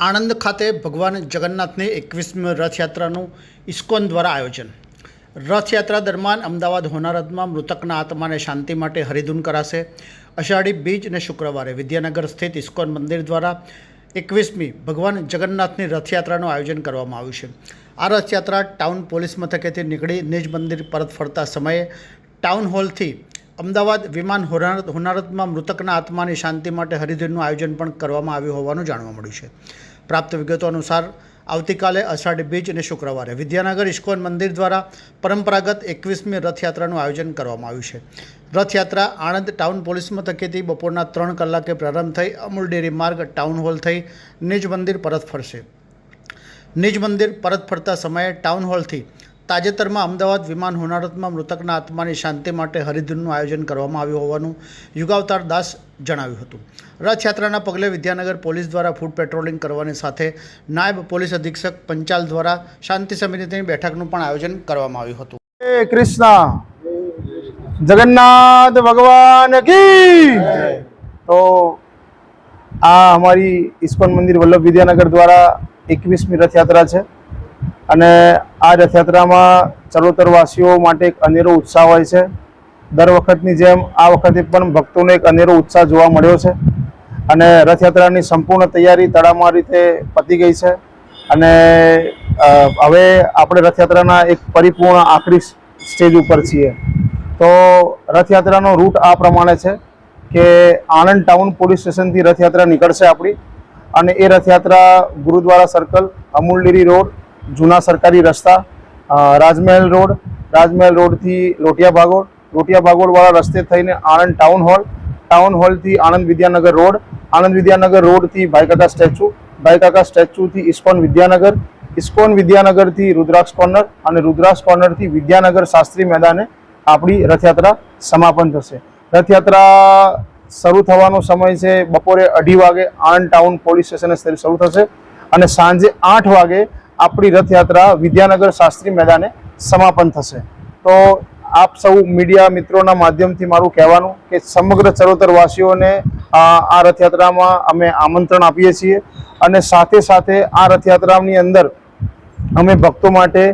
આણંદ ખાતે ભગવાન જગન્નાથની એકવીસમી રથયાત્રાનું ઇસ્કોન દ્વારા આયોજન. રથયાત્રા દરમિયાન અમદાવાદ હોનારતમાં મૃતકના આત્માને શાંતિ માટે હરિધૂન કરાશે. અષાઢી બીજ અને શુક્રવારે વિદ્યાનગર સ્થિત ઇસ્કોન મંદિર દ્વારા એકવીસમી ભગવાન જગન્નાથની રથયાત્રાનું આયોજન કરવામાં આવ્યું છે. આ રથયાત્રા ટાઉન પોલીસ મથકેથી નીકળી નિજ મંદિર પરત ફરતા સમયે ટાઉન હોલથી અમદાવાદ વિમાન હોનારત, હોનારતમાં મૃતકના આત્માની શાંતિ માટે હરિધૂનનું આયોજન પણ કરવામાં આવ્યું હોવાનું જાણવા મળ્યું છે. પ્રાપ્ત વિગતો અનુસાર આવતીકાલે અષાઢી બીજ અને શુક્રવારે વિદ્યાનગર ઇસ્કોન મંદિર દ્વારા પરંપરાગત એકવીસમી રથયાત્રાનું આયોજન કરવામાં આવ્યું છે. રથયાત્રા આણંદ ટાઉન પોલીસ મથકેથી બપોરના ત્રણ કલાકે પ્રારંભ થઈ અમૂલ ડેરી માર્ગ, ટાઉન હોલ થઈ નિજ મંદિર પરત ફરશે. નિજ મંદિર પરત ફરતા સમયે ટાઉન હોલથી તાજેતરમાં અમદાવાદ વિમાન હોનારતમાં મૃતકના આત્માની શાંતિ માટે હરિધૂનનું આયોજન કરવામાં આવ્યું હોવાનું યુગાવતાર દાસ જણાવ્યું હતું. રથયાત્રાના પગલે વિદ્યાનગર પોલીસ દ્વારા ફૂડ પેટ્રોલિંગ કરવાની સાથે નાયબ પોલીસ અધિક્ષક પંચાલ દ્વારા શાંતિ સમિતિની બેઠકનું પણ આયોજન કરવામાં આવ્યું હતું. હરે કૃષ્ણ. જગન્નાથ ભગવાન કી તો આ અમારી ઇસ્કોન મંદિર વલ્લભ વિદ્યાનગર દ્વારા એકવીસમી રથયાત્રા છે. અને આ રથયાત્રામાં ચરોતરવાસીઓ માટે એક અનેરો ઉત્સાહ હોય છે. દર વખતની જેમ આ વખતે પણ ભક્તોને એક અનેરો ઉત્સાહ જોવા મળ્યો છે. અને રથયાત્રાની સંપૂર્ણ તૈયારી તડામાર રીતે પતી ગઈ છે. અને હવે આપણે રથયાત્રાના એક પરિપૂર્ણ આખરી સ્ટેજ ઉપર છીએ. તો રથયાત્રાનો રૂટ આ પ્રમાણે છે કે આણંદ ટાઉન પોલીસ સ્ટેશનથી રથયાત્રા નીકળશે આપણી. અને એ રથયાત્રા ગુરુદ્વારા સર્કલ અમૂલડીરી રોડ જૂના સરકારી રસ્તા રાજમહેલ રોડ, રાજમહેલ રોડથી લોટિયા ભાગોળ, લોટિયા ભાગોળવાળા રસ્તે થઈને આણંદ ટાઉન હોલ, ટાઉન હોલથી આણંદ વિદ્યાનગર રોડ, આણંદ વિદ્યાનગર રોડથી ભાઈકાકા સ્ટેચ્યુ, ભાઈકાકા સ્ટેચ્યુથી ઇસ્કોન વિદ્યાનગર, ઇસ્કોન વિદ્યાનગરથી રુદ્રાક્ષ કોર્નર અને રુદ્રાક્ષ કોર્નરથી વિદ્યાનગર શાસ્ત્રી મેદાને આપણી રથયાત્રા સમાપન થશે. રથયાત્રા શરૂ થવાનો સમય છે બપોરે અઢી વાગે આણંદ ટાઉન પોલીસ સ્ટેશને શરૂ થશે અને સાંજે આઠ વાગે આપણી રથયાત્રા વિદ્યાનગર શાસ્ત્રી મેદાને સમાપન થશે. તો આપ સૌ મીડિયા મિત્રોના માધ્યમથી મારું કહેવાનું કે સમગ્ર ચરોતરવાસીઓને આ રથયાત્રામાં અમે આમંત્રણ આપીએ છીએ અને સાથે સાથે આ રથયાત્રાની અંદર અમે ભક્તો માટે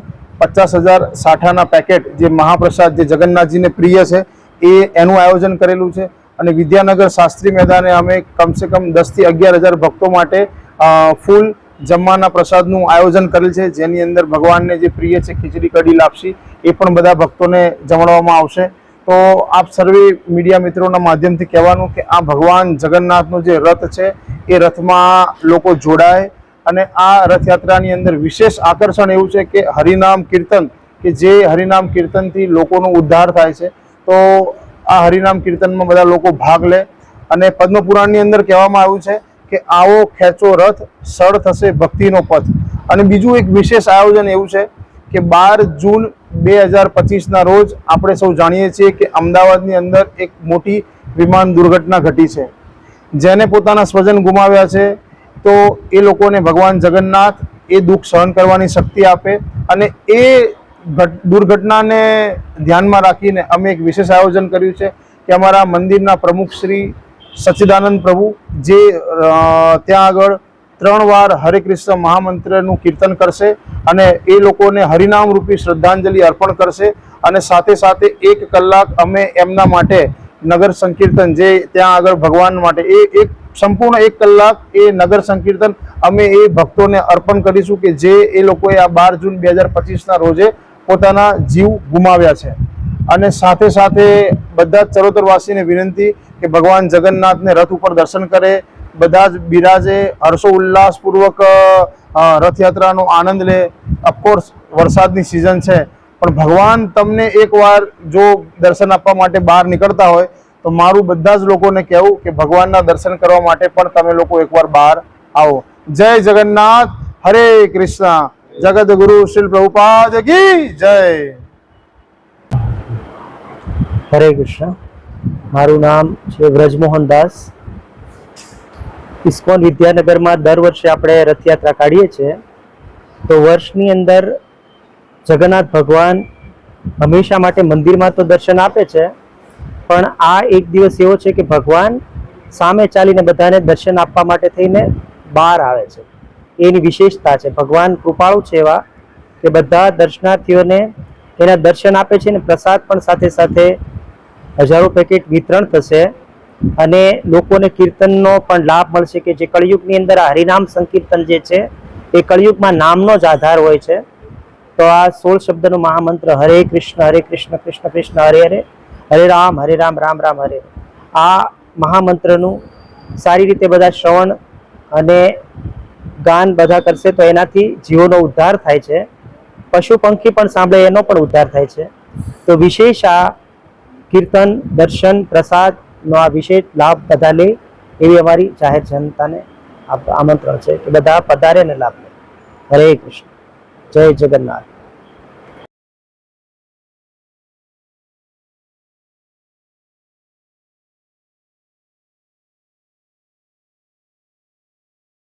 પચાસ હજાર સાઠાના પેકેટ જે મહાપ્રસાદ, જે જગન્નાથજીને પ્રિય છે, એ, એનું આયોજન કરેલું છે અને વિદ્યાનગર શાસ્ત્રી મેદાને અમે કમસે કમ દસથી અગિયાર હજાર ભક્તો માટે ફૂલ જમવાના પ્રસાદનું આયોજન કરેલ છે. જેની અંદર ભગવાનને જે પ્રિય છે, ખીચડી, કઢી, લાપસી, એ પણ બધા ભક્તોને જમાડવામાં આવશે. તો આપ સર્વે મીડિયા મિત્રોના માધ્યમથી કહેવાનું કે આ ભગવાન જગન્નાથનો જે રથ છે, એ રથમાં લોકો જોડાય અને આ રથયાત્રાની અંદર વિશેષ આકર્ષણ એવું છે કે હરિનામ કીર્તન, કે જે હરિનામ કીર્તનથી લોકોનો ઉદ્ધાર થાય છે. તો આ હરિનામ કીર્તનમાં બધા લોકો ભાગ લે અને પદ્મપુરાણની અંદર કહેવામાં આવ્યું છે કે આવો ખેંચો રથ, સળ થશે ભક્તિનો પથ. અને બીજું એક વિશેષ આયોજન એવું છે કે બાર જૂન બે હજાર પચીસના રોજ આપણે સૌ જાણીએ છીએ કે અમદાવાદની અંદર એક મોટી વિમાન દુર્ઘટના ઘટી છે. જેને પોતાના સ્વજન ગુમાવ્યા છે, તો એ લોકોને ભગવાન જગન્નાથ એ દુઃખ સહન કરવાની શક્તિ આપે અને એ ઘટ- દુર્ઘટનાને ધ્યાનમાં રાખીને અમે એક વિશેષ આયોજન કર્યું છે કે અમારા મંદિરના પ્રમુખ શ્રી સચ્ચિદાનંદ પ્રભુ, જે ત્યાં આગળ ત્રણ વાર હરે કૃષ્ણ મહામંત્રનું કીર્તન કરશે અને એ લોકોને હરિનામ રૂપી શ્રદ્ધાંજલિ અર્પણ કરશે અને સાથે સાથે એક કલાક અમે એમના માટે નગર સંકીર્તન, જે ત્યાં આગળ ભગવાન માટે, એ એક, સંપૂર્ણ એક કલાક એ નગર સંકીર્તન અમે એ ભક્તોને અર્પણ કરીશું કે જે એ લોકોએ આ બાર જૂન બે હજાર પચીસના રોજે પોતાના જીવ ગુમાવ્યા છે. અને સાથે સાથે બધા ચરોતરવાસીને વિનંતી કે ભગવાન જગન્નાથને રથ ઉપર દર્શન કરે, બધા જ બિરાજે, હર્ષો ઉલ્લાસપૂર્વક રથયાત્રાનો આનંદ લે. અફકોર્સ વરસાદની સિઝન છે, પણ ભગવાન તમને એકવાર જો દર્શન આપવા માટે બહાર નીકળતા હોય, તો મારું બધા જ લોકોને કહેવું કે ભગવાનના દર્શન કરવા માટે પણ તમે લોકો એકવાર બહાર આવો. જય જગન્નાથ, હરે કૃષ્ણ. જગત ગુરુ શ્રી પ્રભુપાદ કી જય. હરે કૃષ્ણ. મારું નામ છે વ્રજમોહન દાસ. ઇસ્કોન વિદ્યાનગરમાં દર વર્ષે આપણે રથયાત્રા કાઢીએ છીએ. તો વર્ષની અંદર જગન્નાથ ભગવાન હંમેશા માટે મંદિરમાં તો દર્શન આપે છે, પણ આ એક દિવસ એવો છે કે ભગવાન સામે ચાલીને બધાને દર્શન આપવા માટે થઈને બહાર આવે છે. એની વિશેષતા છે. ભગવાન કૃપાળુ છે એવા કે બધા દર્શનાર્થીઓને એના દર્શન આપે છે અને પ્રસાદ પણ સાથે સાથે હજારો પેકેટ વિતરણ થશે અને લોકોને કીર્તનનો પણ લાભ મળશે કે જે કળિયુગની અંદર આ હરિનામ સંકીર્તન જે છે, એ કળિયુગમાં નામનો જ આધાર હોય છે. તો આ સોળ શબ્દનો મહામંત્ર, હરે કૃષ્ણ હરે કૃષ્ણ કૃષ્ણ કૃષ્ણ, હરે હરે હરે રામ હરે રામ રામ રામ, હરે. આ મહામંત્રનું સારી રીતે બધા શ્રવણ અને ગાન બધા કરશે તો એનાથી જીવોનો ઉદ્ધાર થાય છે. પશુ પંખી પણ સાંભળે, એનો પણ ઉદ્ધાર થાય છે. તો વિશેષ આ કીર્તન, દર્શન પ્રસાદનો આ વિશેષ લાભ બધા લે એવી અમારી જાહેર જનતાને આમંત્રણ છે કે બધા પધારે ને લાભ લે. હરે કૃષ્ણ. જય જગન્નાથ.